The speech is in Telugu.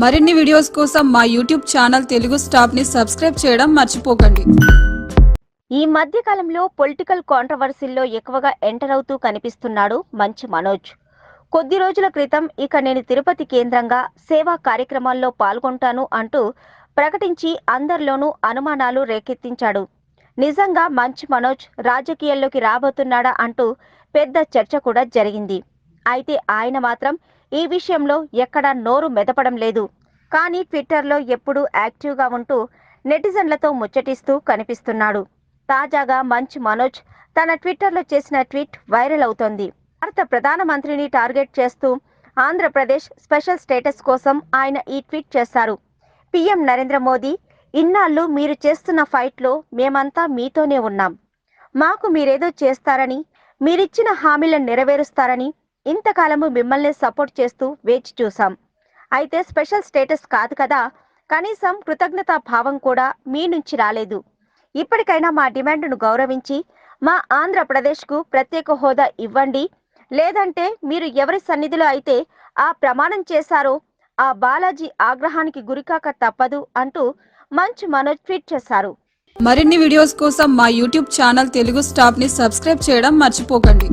మరిన్ని వీడియోస్ కోసం మా యూట్యూబ్ ఛానల్ తెలుగు స్టాప్ని సబ్స్క్రైబ్ చేయడం మర్చిపోకండి. ఈ మధ్య కాలంలో పొలిటికల్ కాంట్రవర్సీల్లో ఎక్కువగా ఎంటర్ అవుతూ కనిపిస్తున్నాడు మంచి మనోజ్. కొద్ది రోజుల క్రితం ఇక నేను తిరుపతి కేంద్రంగా సేవా కార్యక్రమాల్లో పాల్గొంటాను అంటూ ప్రకటించి అందరిలోనూ అనుమానాలు రేకెత్తించాడు. నిజంగా మంచి మనోజ్ రాజకీయాల్లోకి రాబోతున్నాడా అంటూ పెద్ద చర్చ కూడా జరిగింది. అయితే ఆయన మాత్రం ఈ విషయంలో ఎక్కడా నోరు మెదపడం లేదు. కానీ ట్విట్టర్లో ఎప్పుడూ యాక్టివ్గా ఉంటూ నెటిజన్లతో ముచ్చటిస్తూ కనిపిస్తున్నాడు. తాజాగా మంచ్ మనోజ్ తన ట్విట్టర్లో చేసిన ట్వీట్ వైరల్ అవుతోంది. భారత ప్రధానమంత్రిని టార్గెట్ చేస్తూ ఆంధ్రప్రదేశ్ స్పెషల్ స్టేటస్ కోసం ఆయన ఈ ట్వీట్ చేశారు. పీఎం నరేంద్ర మోదీ ఇన్నాళ్ళు మీరు చేస్తున్న ఫైట్లో మేమంతా మీతోనే ఉన్నాం. మాకు మీరేదో చేస్తారని మీరిచ్చిన హామీలను నెరవేరుస్తారని ఇంతకాలము మిమ్మల్ని సపోర్ట్ చేస్తూ వేచి చూసాం అయితే స్పెషల్ స్టేటస్ కాదు కదా కనీసం కృతజ్ఞతా భావం కూడా మీ నుంచి రాలేదు. ఇప్పటికైనా మా డిమాండ్ను గౌరవించి మా ఆంధ్రప్రదేశ్కు ప్రత్యేక హోదా ఇవ్వండి. లేదంటే మీరు ఎవరి సన్నిధిలో అయితే ఆ ప్రమాణం చేశారో ఆ బాలాజీ ఆగ్రహానికి గురికాక తప్పదు అంటూ మంచు మనోజ్ ట్వీట్ చేశారు. మరిన్ని వీడియోస్ కోసం మా యూట్యూబ్ ఛానల్ తెలుగు స్టాప్ని సబ్స్క్రైబ్ చేయడం మర్చిపోకండి.